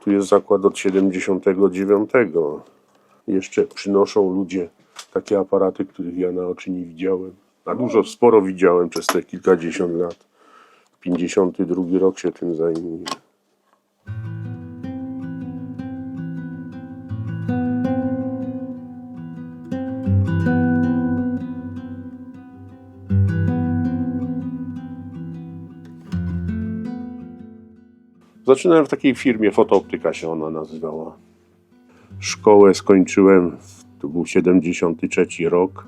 tu jest zakład od 79. Jeszcze przynoszą ludzie takie aparaty, których ja na oczy nie widziałem. A dużo, sporo widziałem przez te kilkadziesiąt lat. 52 rok się tym zajmuję. Zaczynałem w takiej firmie, fotooptyka się ona nazywała. Szkołę skończyłem, to był 73 rok.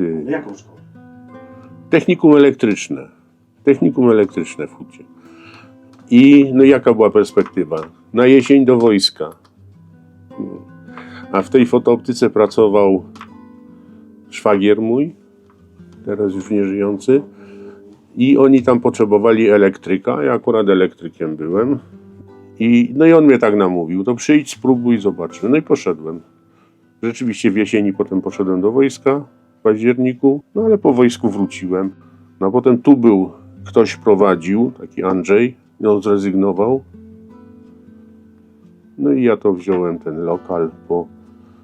Y, Jaką szkołę? Technikum elektryczne. Technikum elektryczne w Hucie. I no jaka była perspektywa? Na jesień do wojska. A w tej fotooptyce pracował szwagier mój, teraz już nieżyjący. I oni tam potrzebowali elektryka. Ja akurat elektrykiem byłem. I, no i on mnie tak namówił, to przyjdź, spróbuj, zobaczmy. No i poszedłem. Rzeczywiście w jesieni potem poszedłem do wojska w październiku, no ale po wojsku wróciłem. No a potem tu był, ktoś prowadził, taki Andrzej, i on zrezygnował. No i ja to wziąłem, ten lokal, bo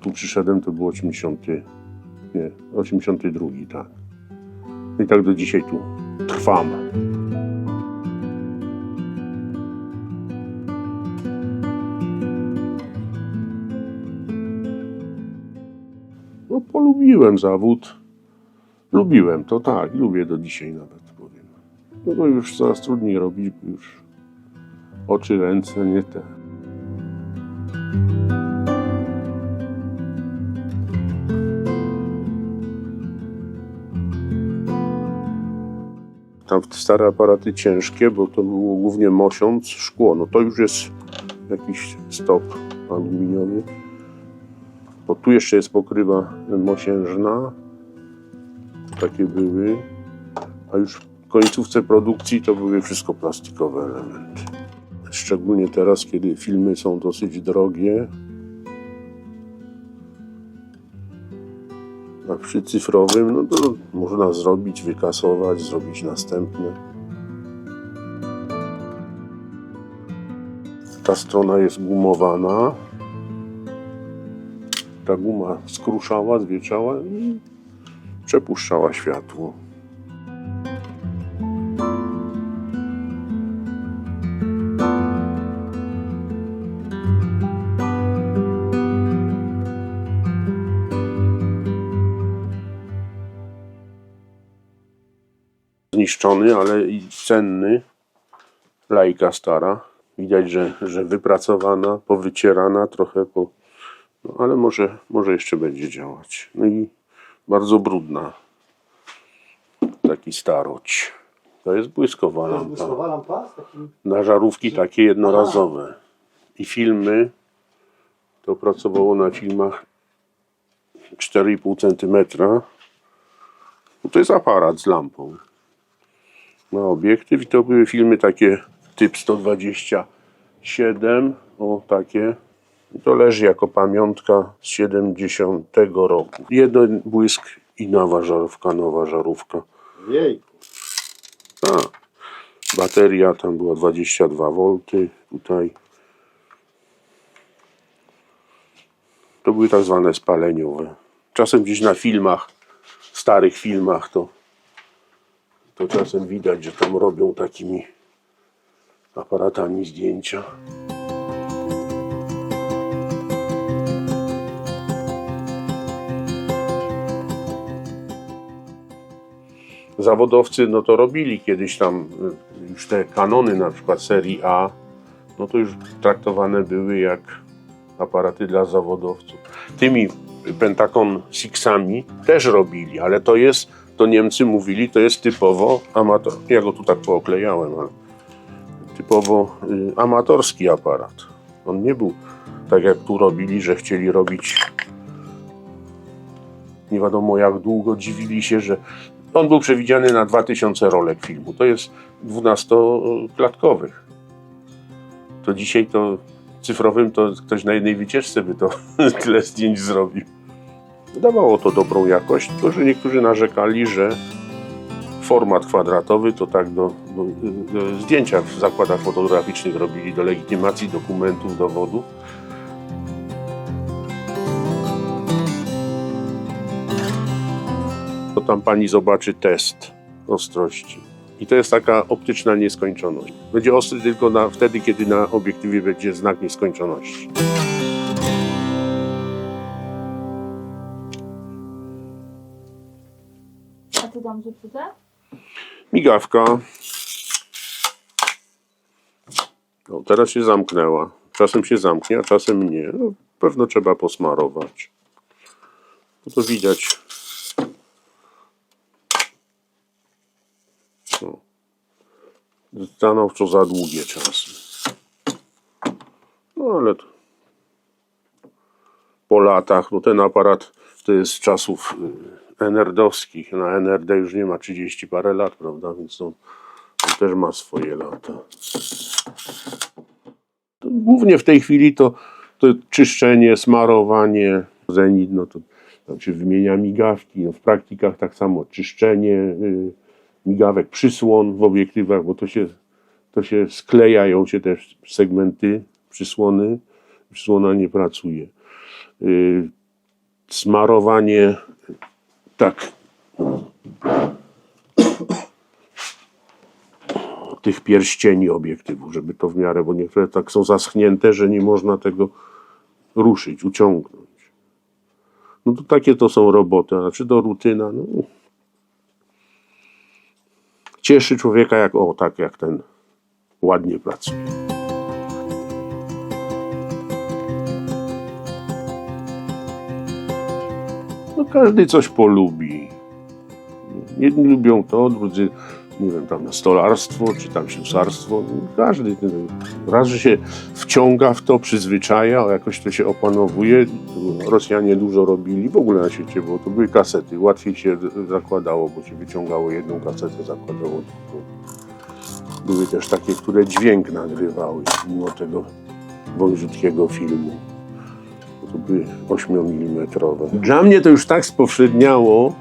tu przyszedłem, to był 80, nie, 82, tak. I tak do dzisiaj tu trwam. No polubiłem zawód. Lubiłem to, tak, lubię do dzisiaj nawet powiem. No to już coraz trudniej robić, już oczy, ręce, nie te. Tam stare aparaty ciężkie, bo to było głównie mosiąc, szkło. No to już jest jakiś stop aluminiowy. Bo tu jeszcze jest pokrywa mosiężna. Takie były. A już w końcówce produkcji to były wszystko plastikowe elementy. Szczególnie teraz, kiedy filmy są dosyć drogie. A przy cyfrowym, no to można zrobić, wykasować, zrobić następne. Ta strona jest gumowana. Ta guma skruszała, zwieczała i przepuszczała światło. Zniszczony, ale i cenny. Lajka stara. Widać, że, że wypracowana, powycierana trochę, po, no, ale może, może jeszcze będzie działać. No i bardzo brudna. Taki staroć. To jest błyskowa lampa. Błyskowa lampa z takim... Na żarówki takie jednorazowe. I filmy. To pracowało na filmach 4,5 cm. No to jest aparat z lampą. Na obiektyw i to były filmy takie typ 127. O takie. I to leży jako pamiątka z 70 roku. Jeden błysk i nowa żarówka, nowa żarówka. Jejku. A, bateria tam była 22 V, tutaj. To były tak zwane spaleniowe. Czasem gdzieś na filmach, starych filmach, to, to czasem widać, że tam robią takimi aparatami zdjęcia. zawodowcy no to robili kiedyś tam y, już te kanony na przykład serii A, no to już traktowane były jak aparaty dla zawodowców. Tymi Pentagon Sixami też robili, ale to jest, to Niemcy mówili, to jest typowo amator. Ja go tu tak pooklejałem, ale typowo y, amatorski aparat. On nie był tak jak tu robili, że chcieli robić nie wiadomo jak długo, dziwili się, że on był przewidziany na 2000 rolek filmu. To jest 12-klatkowych. To dzisiaj to cyfrowym to ktoś na jednej wycieczce by to tyle zdjęć zrobił. Dawało to dobrą jakość, tylko że niektórzy narzekali, że format kwadratowy, to tak do, do, do zdjęcia w zakładach fotograficznych robili do legitymacji dokumentów, dowodów. To tam pani zobaczy test ostrości. I to jest taka optyczna nieskończoność. Będzie ostry tylko na, wtedy, kiedy na obiektywie będzie znak nieskończoności. A co tam zepsute? Migawka. No, teraz się zamknęła. Czasem się zamknie, a czasem nie. No, pewno trzeba posmarować. No to widać. No. Stanowczo za długie czasy. No ale to po latach, no ten aparat to jest z czasów NRD-owskich. Na NRD już nie ma 30 parę lat, prawda? Więc on, on też ma swoje lata. Głównie w tej chwili to, to czyszczenie, smarowanie, zenit, no to tam się wymienia migawki. No w praktykach tak samo czyszczenie y, migawek, przysłon w obiektywach, bo to się, to się sklejają się też segmenty, przysłony. Przysłona nie pracuje. Y, smarowanie tak tych pierścieni obiektywów, żeby to w miarę, bo niektóre tak są zaschnięte, że nie można tego ruszyć, uciągnąć. No to takie to są roboty, a czy to rutyna, no. Cieszy człowieka jak, o tak jak ten ładnie pracuje. Każdy coś polubi. Jedni lubią to, drudzy, nie wiem, tam stolarstwo, czy tam ślusarstwo. Każdy ten- raz, że się wciąga w to, przyzwyczaja, jakoś to się opanowuje. Rosjanie dużo robili, w ogóle na świecie, bo to były kasety. Łatwiej się zakładało, bo się wyciągało jedną kasetę, zakładało. Były też takie, które dźwięk nagrywały, mimo tego wąziutkiego filmu. To były 8 mm. Dla mnie to już tak spowszedniało,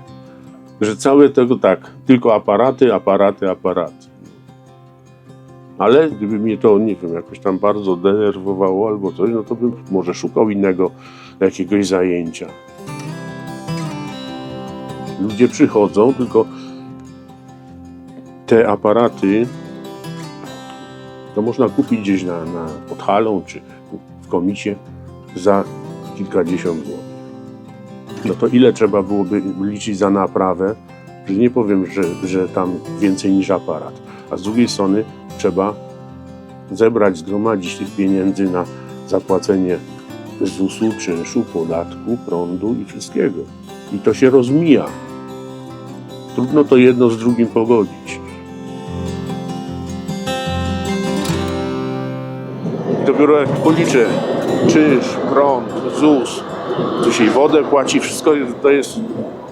że całe tego tak, tylko aparaty, aparaty, aparaty. Ale gdyby mnie to, nie wiem, jakoś tam bardzo denerwowało albo coś, no to bym może szukał innego jakiegoś zajęcia. Ludzie przychodzą, tylko te aparaty to można kupić gdzieś na, na pod halą czy w komicie za kilkadziesiąt złotych. No to ile trzeba byłoby liczyć za naprawę? Nie powiem, że, że tam więcej niż aparat. A z drugiej strony trzeba zebrać, zgromadzić tych pieniędzy na zapłacenie ZUS-u, czynszu, podatku, prądu i wszystkiego. I to się rozmija. Trudno to jedno z drugim pogodzić. Jak policzę czynsz, prąd, ZUS, i wodę płaci, wszystko to jest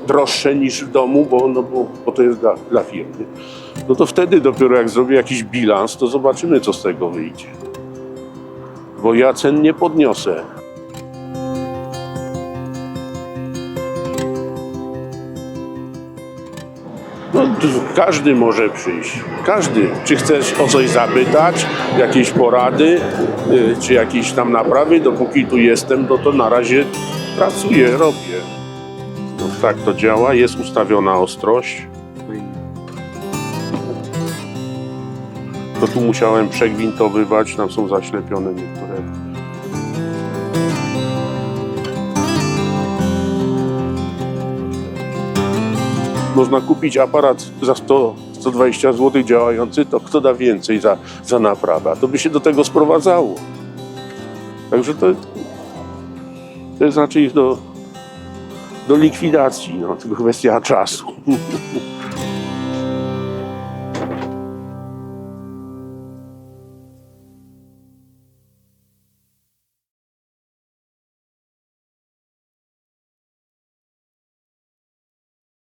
droższe niż w domu, bo, no, bo, bo to jest dla, dla firmy. No to wtedy dopiero jak zrobię jakiś bilans, to zobaczymy, co z tego wyjdzie. Bo ja cen nie podniosę. Każdy może przyjść. Każdy. Czy chcesz o coś zapytać, jakieś porady, y, czy jakieś tam naprawy, dopóki tu jestem, no to na razie pracuję, robię. No, tak to działa, jest ustawiona ostrość. To tu musiałem przegwintowywać, tam są zaślepione niektóre. Można kupić aparat za 100, 120 zł działający, to kto da więcej za, za naprawę? To by się do tego sprowadzało. Także to, to jest raczej do, do likwidacji, no, tylko kwestia czasu.